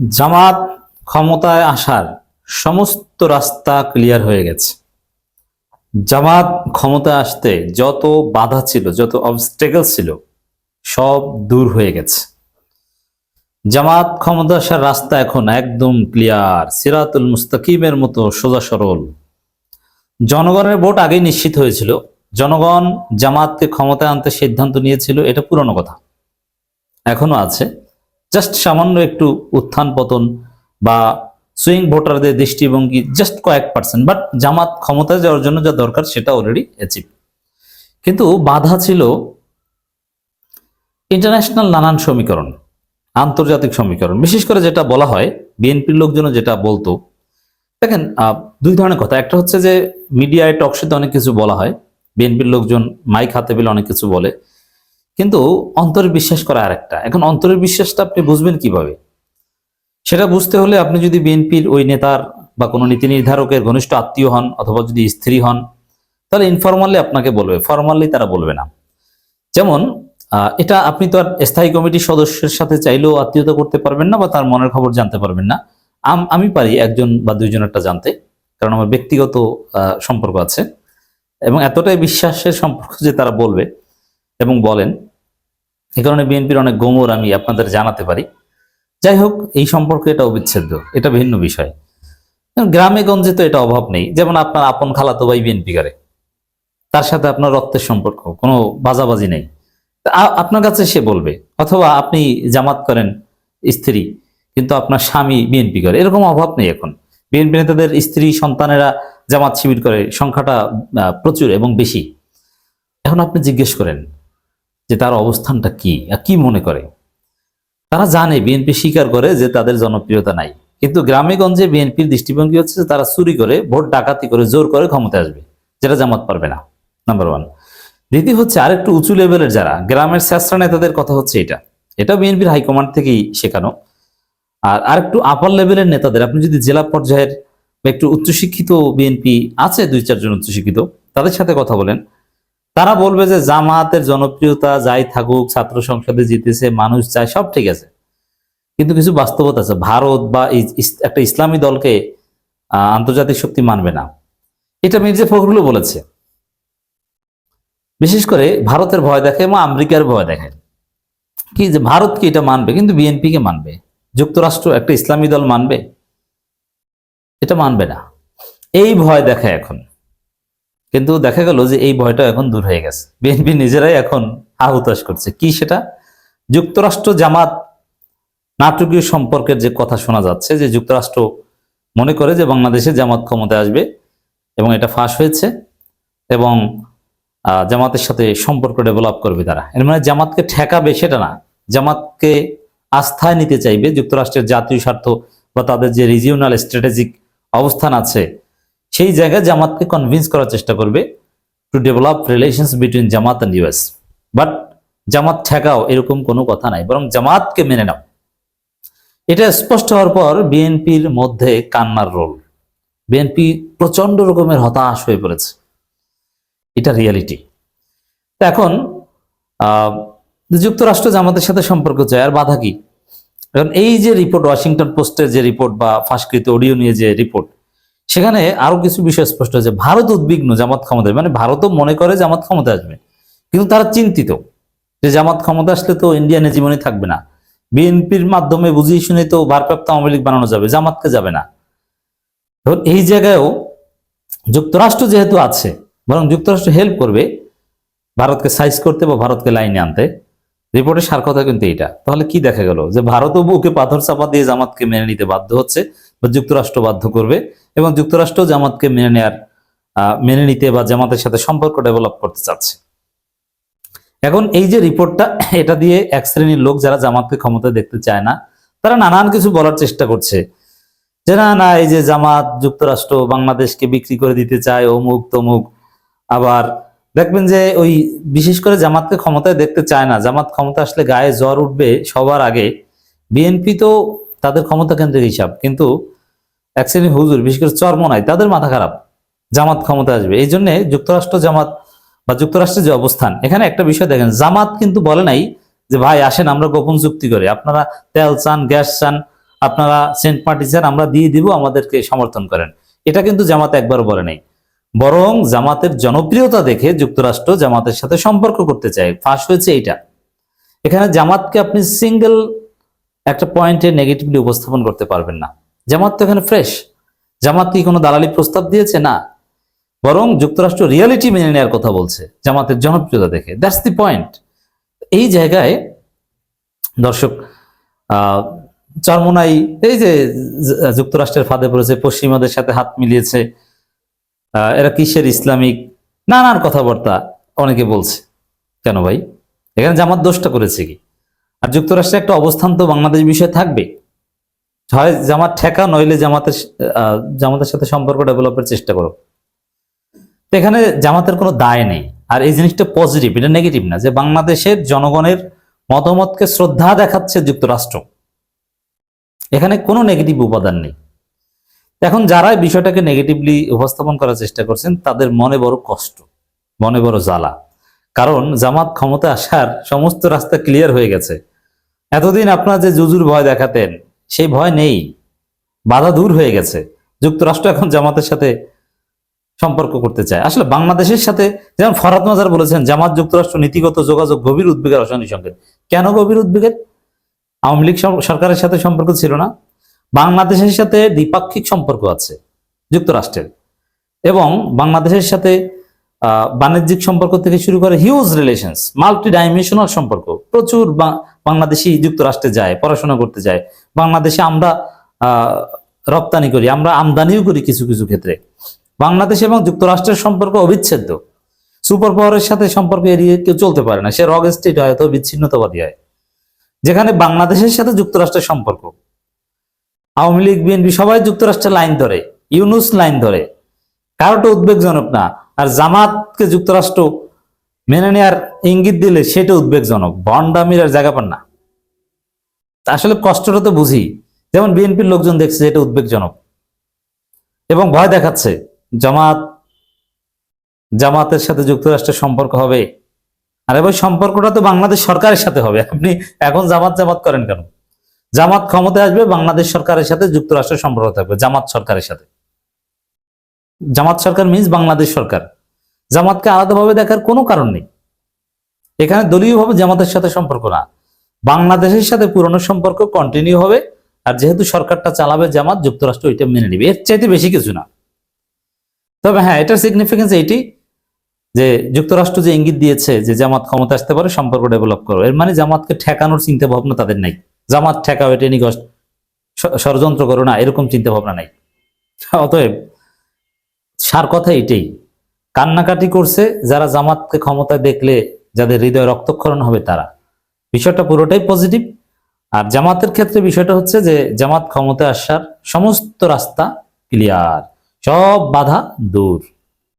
জামাত ক্ষমতায় আসার সমস্ত রাস্তা ক্লিয়ার হয়ে গেছে। জামাত ক্ষমতায় আসতে যত বাধা ছিল, যত অবস্টেকল ছিল, সব দূর হয়ে গেছে। জামাত ক্ষমতা আসার রাস্তা এখন একদম ক্লিয়ার সিরাতুল মুস্তাকিমের মতো সোজা সরল। জনগণের ভোট আগেই নিশ্চিত হয়েছিল। জনগণ জামাতকে ক্ষমতায় আনতে সিদ্ধান্ত নিয়েছিল, এটা পুরনো কথা। এখনও আছে। জাস্ট সামান্য একটু উত্থান পতন বা সুইং ভোটারদের দৃষ্টিভঙ্গি জাস্ট কয়েক পার্সেন্ট বাট জামাত ক্ষমতায় যাওয়ার জন্য যা দরকার সেটা অলরেডি অ্যাচিভ কিন্তু বাধা ছিল ইন্টারন্যাশনাল নানান সমীকরণ, আন্তর্জাতিক সমীকরণ। বিশেষ করে যেটা বলা হয়, বিএনপির লোকজন যেটা বলতো, দেখেন দুই ধরনের কথা। একটা হচ্ছে যে মিডিয়ায় টকশোতে অনেক কিছু বলা হয়, বিএনপির লোকজন মাইক হাতে পেলে অনেক কিছু বলে। কিন্তু অন্তরে বিশ্বাস করা আরেকটা। এখন অন্তরের বিশ্বাসটা আপনি বুঝবেন কীভাবে? সেটা বুঝতে হলে আপনি যদি বিএনপির ওই নেতার বা কোনো নীতি নির্ধারকের ঘনিষ্ঠ আত্মীয় হন অথবা যদি স্ত্রী হন, তাহলে ইনফরমালি আপনাকে বলবে। ফরমালি তারা বলবে না। যেমন এটা আপনি তো আর স্থায়ী কমিটির সদস্যের সাথে চাইলেও আত্মীয়তা করতে পারবেন না বা তার মনের খবর জানতে পারবেন না। আম- পারি একজন বা দুইজনেরটা জানতে, কারণ আমার ব্যক্তিগত সম্পর্ক আছে। এবং এতটাই বিশ্বাসের সম্পর্ক যে তারা বলবে এবং বলেন এই কারণে বিএনপির অনেক গোমর আমি আপনাদের জানাতে পারি। যাই হোক, এই সম্পর্কে এটা অবিচ্ছেদ্য, এটা ভিন্ন বিষয়। গ্রামে গঞ্জে তো এটা অভাব নেই। যেমন আপনার আপন খালাতো ভাই বিএনপি করে। তার সাথে আপনার রক্তের সম্পর্ক, কোনো বাজাবাজি নেই। আপনার কাছে সে বলবে, অথবা আপনি জামাত করেন স্ত্রী, কিন্তু আপনার স্বামী বিএনপি করে। এরকম অভাব নেই এখন। বিএনপি নেতাদের স্ত্রী সন্তানেরা জামাত শিবির করে, সংখ্যাটা প্রচুর এবং বেশি। এখন আপনি জিজ্ঞেস করেন যে তার অবস্থানটা কি আর কি মনে করে? তারা জানে বিএনপি স্বীকার করে যে তাদের জনপ্রিয়তা নাই। কিন্তু গ্রামে গঞ্জে বিএনপির দৃষ্টিভঙ্গি হচ্ছে তারা চুরি করে, ভোট ডাকাতি করে, জোর করে ক্ষমতা আসবে, যেটা জামাত পারবে না। নাম্বার ওয়ান দ্বিতীয় হচ্ছে আরেকটু উঁচু লেভেলের যারা, গ্রামের স্যাসরা নেতাদের কথা হচ্ছে এটা। এটা বিএনপির হাইকমান্ড থেকেই শেখানো। আর আরেকটু আপার লেভেলের নেতাদের, আপনি যদি জেলা পর্যায়ের বা একটু উচ্চশিক্ষিত বিএনপি আছে, দুই চারজন উচ্চশিক্ষিত, তাদের সাথে কথা বলেন। তারা বলবে যে জামাতের জনপ্রিয়তা যাই থাকুক, ছাত্র সংসদে জিতেছে, মানুষ চায়, সব ঠিক আছে। কিন্তু কিছু বাস্তবতা আছে। ভারত বা একটা ইসলামী দলকে আন্তর্জাতিক শক্তি মানবে না। এটা মির্জা ফখরুলও বলেছে। বিশেষ করে ভারতের ভয় দেখে এবং আমেরিকার ভয় দেখে। কি যে ভারত কি এটা মানবে? কিন্তু বিএনপি কে মানবে? যুক্তরাষ্ট্র একটা ইসলামী দল মানবে? এটা মানবে না। এই ভয় দেখায় এখন। কিন্তু দেখা গেল যে এই ভয়টা এখন দূর হয়ে গেছে। বিএনপি নিজেরাই এখন আহুতাশ করছে। কি সেটা? যুক্তরাষ্ট্র জামাত নাটকীয় সম্পর্কের যে কথা শোনা যাচ্ছে, যে যুক্তরাষ্ট্র মনে করে যে বাংলাদেশে জামাত ক্ষমতায় আসবে এবং এটা ফাঁস হয়েছে এবং জামাতের সাথে সম্পর্ক ডেভেলপ করবে তারা। এর মানে জামাতকে ঠেকাবে সেটা না। জামাতকে আস্থায় নিতে চাইবে যুক্তরাষ্ট্রের জাতীয় স্বার্থ বা তাদের যে রিজিওনাল স্ট্র্যাটেজিক অবস্থান আছে সেই জায়গায় জামাতকে কনভিন্স করার চেষ্টা করবে to develop relations between Jamaat and US but Jamaat ঠেকাও এরকম কোনো কথা নাই, বরং জামাতকে মেনে নাও। এটা স্পষ্ট হওয়ার পর বিএনপির মধ্যে কান্নার রোল। বিএনপি প্রচণ্ড রকমের হতাশ হয়ে পড়েছে। এটা রিয়ালিটি এখন যুক্তরাষ্ট্র জামাতের সাথে সম্পর্ক চায় আর বাধা কি? এখন এই যে রিপোর্ট ওয়াশিংটন পোস্টের যে রিপোর্ট বা ফাঁসকৃত অডিও নিয়ে যে রিপোর্ট সেখানে আরও কিছু বিষয় স্পষ্ট হয়েছে ভারত উদ্বিগ্ন জামাত ক্ষমতায়। মানে ভারতও মনে করে জামাত ক্ষমতা আসবে। কিন্তু তারা চিন্তিত যে জামাত ক্ষমতা আসলে তো ইন্ডিয়ান হেজিমনি থাকবে না। বিএনপির মাধ্যমে বুঝিয়ে শুনে তো ভারপ্রাপ্ত আওয়ামী লীগ বানানো যাবে, জামাতকে যাবে না। এই জায়গায়ও যুক্তরাষ্ট্র যেহেতু আছে, বরং যুক্তরাষ্ট্র হেল্প করবে ভারতকে সাইজ করতে বা ভারতকে লাইনে আনতে। রিপোর্টের সার কথা কিন্তু এটা তাহলে কি দেখা গেল? যে ভারতও বুকে পাথর চাপা দিয়ে জামাতকে মেনে নিতে বাধ্য হচ্ছে বা যুক্তরাষ্ট্র বাধ্য করবে এবং যুক্তরাষ্ট্র জামাতকে মেনে নেয়ার মেনে নিতে বা জামাতের সাথে সম্পর্ক ডেভেলপ করতে চাচ্ছে। এখন এই যে রিপোর্টটা এটা দিয়ে এক শ্রেণির লোক যারা জামাতকে ক্ষমতা দেখতে চায় না, তারা নানান কিছু বলার চেষ্টা করছে। যে না না, এই যে জামাত যুক্তরাষ্ট্র, বাংলাদেশকে বিক্রি করে দিতে চায় অমুক তমুক আবার দেখবেন যে ওই বিশেষ করে জামাতকে ক্ষমতায় দেখতে চায় না। জামাত ক্ষমতা আসলে গায়ে জ্বর উঠবে সবার আগে। বিএনপি তো তাদের ক্ষমতা কেন্দ্রের হিসাব, কিন্তু এক শ্রেণি হুজুর, বিশেষ করে চর্মনাই তাদের মাথা খারাপ। জামাত ক্ষমতা আসবে। এই জন্য যুক্তরাষ্ট্র জামাত বা যুক্তরাষ্ট্রের যে অবস্থান, এখানে একটা বিষয় দেখেন, জামাত কিন্তু বলে নাই যে, ভাই, আসেন, আমরা গোপন চুক্তি করি। আপনারা তেল চান, গ্যাস চান, আপনারা সেন্ট পার্টিসান আমরা দিয়ে দিব, আমাদেরকে সমর্থন করেন। এটা কিন্তু জামাত একবার বলে নেই। বরং জামাতের জনপ্রিয়তা দেখে যুক্তরাষ্ট্র জামাতের সাথে সম্পর্ক করতে চায়। ফাঁস হয়েছে এইটা। এখানে জামাতকে আপনি সিঙ্গেল একটা পয়েন্টে নেগেটিভলি উপস্থাপন করতে পারবেন না। জামাত তো এখানে ফ্রেশ। জামাত কি কোনো দালালি প্রস্তাব দিয়েছে? না। বরং যুক্তরাষ্ট্র রিয়ালিটি মেনে নেওয়ার কথা বলছে জামাতের জনপ্রিয়তা দেখে। দ্যাটস দি পয়েন্ট এই জায়গায় দর্শক চরমোনাই, এই যে যুক্তরাষ্ট্রের ফাঁদে পড়েছে, পশ্চিমাদের সাথে হাত মিলিয়েছে এরা কিসের ইসলামিক? নানান কথাবার্তা অনেকে বলছে। কেন ভাই? এখানে জামাত দোষটা করেছে কি? আর যুক্তরাষ্ট্রে একটা অবস্থান তো বাংলাদেশ বিষয়ে থাকবে। হয় জামাত ঠেকা, নইলে জামাতের জামাতের সাথে সম্পর্ক ডেভেলপের চেষ্টা করো। তো এখানে জামাতের কোনো দায় নেই। আর এই জিনিসটা পজিটিভ এটা নেগেটিভ না। যে বাংলাদেশের জনগণের মতামতকে শ্রদ্ধা দেখাচ্ছে যুক্তরাষ্ট্র। এখানে কোনো নেগেটিভ উপাদান নেই। এখন যারা বিষয়টাকে নেগেটিভলি উপস্থাপন করার চেষ্টা করছেন, তাদের মনে বড় কষ্ট, মনে বড় জ্বালা। কারণ জামাত ক্ষমতা আসার সমস্ত রাস্তা ক্লিয়ার হয়ে গেছে। এতদিন আপনারা যে জুজুর ভয় দেখাতেন, সেই ভয় নেই। বাধা দূর হয়ে গেছে। যুক্তরাষ্ট্র এখন জামাতের সাথে সম্পর্ক করতে চায়। আসলে বাংলাদেশের সাথে, যেমন ফরাত মাজার বলেছেন, জামাত, যুক্তরাষ্ট্র নীতিগত যোগাযোগ গভীর উদ্বেগের অশানি সংকেত কেন গভীর উদ্বেগের? আওয়ামী লীগ সরকারের সাথে সম্পর্ক ছিল না। বাংলাদেশের সাথে দ্বিপাক্ষিক সম্পর্ক আছে, যুক্তরাষ্ট্রের। এবং বাংলাদেশের সাথে বাণিজ্যিক সম্পর্ক থেকে শুরু করে হিউজ রিলেশনস মাল্টি ডাইমেনশনাল সম্পর্ক। প্রচুর বাংলাদেশি যুক্তরাষ্ট্রে যায়, পড়াশোনা করতে যায়। বাংলাদেশে আমরা রপ্তানি করি, আমরা আমদানিও করি কিছু কিছু ক্ষেত্রে। বাংলাদেশ এবং যুক্তরাষ্ট্রের সম্পর্ক অবিচ্ছেদ্য। সুপার পাওয়ারের সাথে সম্পর্ক এড়িয়ে কেউ চলতে পারে না, সে রগ স্টেট হয় তো বিচ্ছিন্নতাবাদী হয়। যেখানে বাংলাদেশের সাথে যুক্তরাষ্ট্রের সম্পর্ক। আওয়ামী লীগ, বিএনপি সবাই যুক্তরাষ্ট্রের লাইন ধরে, ইউনুস লাইন ধরে। কারোটা উদ্বেগজনক না, আর জামাতকে যুক্তরাষ্ট্র মেনে নেওয়ার ইঙ্গিত দিলে সেটা উদ্বেগজনক বন্ডামির আর জায়গা পান না। আসলে কষ্টটা তো বুঝি, যেমন বিএনপির লোকজন দেখছে এটা উদ্বেগজনক। এবং ভয় দেখাচ্ছে, জামাত, জামাতের সাথে যুক্তরাষ্ট্রের সম্পর্ক হবে। আর এবার সম্পর্কটা তো বাংলাদেশ সরকারের সাথে হবে, আপনি এখন জামাত জামাত করেন কেন? জামাত ক্ষমতায় আসবে, বাংলাদেশ সরকারের সাথে যুক্তরাষ্ট্রের সম্পর্ক থাকবে, জামাত সরকারের সাথে। জামাত সরকার মিন্স বাংলাদেশ সরকার। জামাতকে আলাদাভাবে দেখার কোনো কারণ নেই। এখানে দলীয়ভাবে জামাতের সাথে সম্পর্ক না। বাংলাদেশের সাথে পুরনো সম্পর্ক কন্টিনিউ হবে, আর যেহেতু সরকারটা চালাবে জামাত, যুক্তরাষ্ট্র ওইটা মেনে নিবে। এর চাইতে বেশি কিছু না। তবে হ্যাঁ এটার সিগনিফিকেন্স এইটি, যে যুক্তরাষ্ট্র যে ইঙ্গিত দিয়েছে যে জামাত ক্ষমতা আসতে পারে, সম্পর্ক ডেভেলপ করো এর মানে জামাতকে ঠেকানোর চিন্তা ভাবনা তাদের নাই। জামাত ঠেকাও এটা ষড়যন্ত্র করো না, এরকম চিন্তা ভাবনা নাই। অতএব, সার কথা এটাই। কান্নাকাটি করছে যারা জামাতকে ক্ষমতায় দেখলে যাদের হৃদয় রক্তক্ষরণ হবে তারা। বিষয়টা পুরোটাই পজিটিভ আর জামাতের ক্ষেত্রে বিষয়টা হচ্ছে যে, জামাত ক্ষমতায় আসার সমস্ত রাস্তা ক্লিয়ার সব বাধা দূর।